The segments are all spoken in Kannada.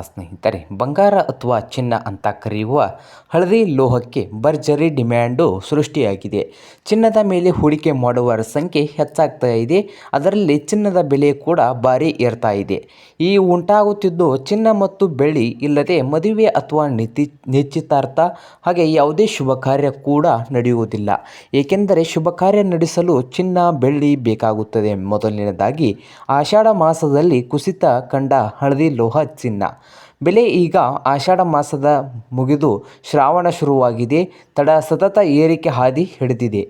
ಸ್ನೇಹಿತರೆ, ಬಂಗಾರ ಅಥವಾ ಚಿನ್ನ ಅಂತ ಕರೆಯುವ ಹಳದಿ ಲೋಹಕ್ಕೆ ಭರ್ಜರಿ ಡಿಮ್ಯಾಂಡು ಸೃಷ್ಟಿಯಾಗಿದೆ. ಚಿನ್ನದ ಮೇಲೆ ಹೂಡಿಕೆ ಮಾಡುವವರ ಸಂಖ್ಯೆ ಹೆಚ್ಚಾಗ್ತಾ ಇದೆ. ಅದರಲ್ಲಿ ಚಿನ್ನದ ಬೆಲೆ ಕೂಡ ಭಾರಿ ಏರ್ತಾ ಇದೆ. ಈ ಉಂಟಾಗುತ್ತಿದ್ದು ಚಿನ್ನ ಮತ್ತು ಬೆಳ್ಳಿ ಇಲ್ಲದೆ ಮದುವೆ ಅಥವಾ ನಿತಿ ನಿಶ್ಚಿತಾರ್ಥ ಹಾಗೆ ಯಾವುದೇ ಶುಭ ಕಾರ್ಯ ಕೂಡ ನಡೆಯುವುದಿಲ್ಲ. ಏಕೆಂದರೆ ಶುಭ ಕಾರ್ಯ ನಡೆಸಲು ಚಿನ್ನ, ಬೆಳ್ಳಿ ಬೇಕಾಗುತ್ತದೆ. ಮೊದಲನೇದಾಗಿ ಆಷಾಢ ಮಾಸದಲ್ಲಿ ಕುಸಿತ ಕಂಡ ಹಳದಿ ಲೋಹ ಚಿನ್ನ. ಬೆಲೆ ಈಗ ಆಷಾಢ ಮಾಸದ ಮುಗಿದು ಶ್ರಾವಣ ಶುರುವಾಗಿದೆ. ತಡ ಸತತ ಏರಿಕೆ ಹಾದಿ ಹಿಡಿದಿದೆ.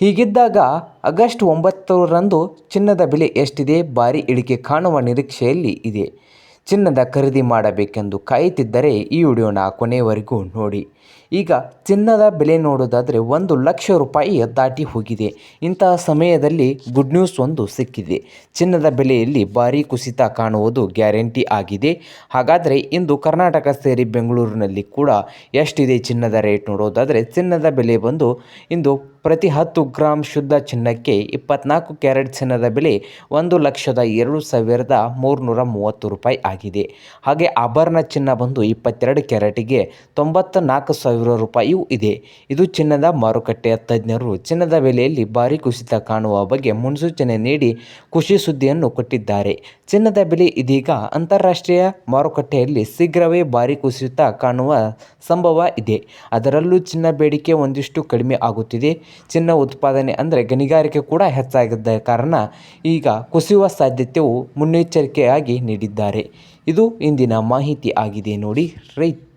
ಹೀಗಿದ್ದಾಗ ಆಗಸ್ಟ್ ಒಂಬತ್ತರಂದು ಚಿನ್ನದ ಬೆಲೆ ಎಷ್ಟಿದೆ? ಭಾರಿ ಇಳಿಕೆ ಕಾಣುವ ನಿರೀಕ್ಷೆಯಲ್ಲಿ ಇದೆ. ಚಿನ್ನದ ಖರೀದಿ ಮಾಡಬೇಕೆಂದು ಕಾಯುತ್ತಿದ್ದರೆ ಈ ವಿಡಿಯೋನ ಕೊನೆಯವರೆಗೂ ನೋಡಿ. ಈಗ ಚಿನ್ನದ ಬೆಲೆ ನೋಡೋದಾದರೆ ಒಂದು ಲಕ್ಷ ರೂಪಾಯಿ ದಾಟಿ ಹೋಗಿದೆ. ಇಂತಹ ಸಮಯದಲ್ಲಿ ಗುಡ್ ನ್ಯೂಸ್ ಒಂದು ಸಿಕ್ಕಿದೆ. ಚಿನ್ನದ ಬೆಲೆಯಲ್ಲಿ ಭಾರಿ ಕುಸಿತ ಕಾಣುವುದು ಗ್ಯಾರಂಟಿ ಆಗಿದೆ. ಹಾಗಾದರೆ ಇಂದು ಕರ್ನಾಟಕ ಸೇರಿ ಬೆಂಗಳೂರಿನಲ್ಲಿ ಕೂಡ ಎಷ್ಟಿದೆ ಚಿನ್ನದ ರೇಟ್ ನೋಡೋದಾದರೆ ಚಿನ್ನದ ಬೆಲೆ ಬಂದು ಇಂದು ಪ್ರತಿ ಹತ್ತು ಗ್ರಾಂ ಶುದ್ಧ ಚಿನ್ನಕ್ಕೆ ಇಪ್ಪತ್ನಾಲ್ಕು ಕ್ಯಾರೆಟ್ ಚಿನ್ನದ ಬೆಲೆ ಒಂದು ಲಕ್ಷದ ಎರಡು ಸಾವಿರದ ಮೂರುನೂರ ಮೂವತ್ತು ರೂಪಾಯಿ ಆಗಿದೆ. ಹಾಗೆ ಆಭರಣ ಚಿನ್ನ ಬಂದು ಇಪ್ಪತ್ತೆರಡು ಕ್ಯಾರೆಟಿಗೆ ತೊಂಬತ್ತ ನಾಲ್ಕು ಸಾವಿರ ರೂಪಾಯಿಯೂ ಇದೆ. ಇದು ಚಿನ್ನದ ಮಾರುಕಟ್ಟೆಯ ತಜ್ಞರು ಚಿನ್ನದ ಬೆಲೆಯಲ್ಲಿ ಭಾರಿ ಕುಸಿತ ಕಾಣುವ ಬಗ್ಗೆ ಮುನ್ಸೂಚನೆ ನೀಡಿ ಖುಷಿ ಸುದ್ದಿಯನ್ನು ಕೊಟ್ಟಿದ್ದಾರೆ. ಚಿನ್ನದ ಬೆಲೆ ಇದೀಗ ಅಂತಾರಾಷ್ಟ್ರೀಯ ಮಾರುಕಟ್ಟೆಯಲ್ಲಿ ಶೀಘ್ರವೇ ಭಾರಿ ಕುಸಿತ ಕಾಣುವ ಸಂಭವ ಇದೆ. ಅದರಲ್ಲೂ ಚಿನ್ನ ಬೇಡಿಕೆ ಒಂದಿಷ್ಟು ಕಡಿಮೆ ಆಗುತ್ತಿದೆ. ಚಿನ್ನ ಉತ್ಪಾದನೆ ಅಂದರೆ ಗಣಿಗಾರಿಕೆ ಕೂಡ ಹೆಚ್ಚಾಗಿದ್ದ ಕಾರಣ ಈಗ ಕುಸಿಯುವ ಸಾಧ್ಯತೆಯು ಮುನ್ನೆಚ್ಚರಿಕೆಯಾಗಿ ನೀಡಿದ್ದಾರೆ. ಇದು ಇಂದಿನ ಮಾಹಿತಿ ಆಗಿದೆ. ನೋಡಿ ರೈಟ್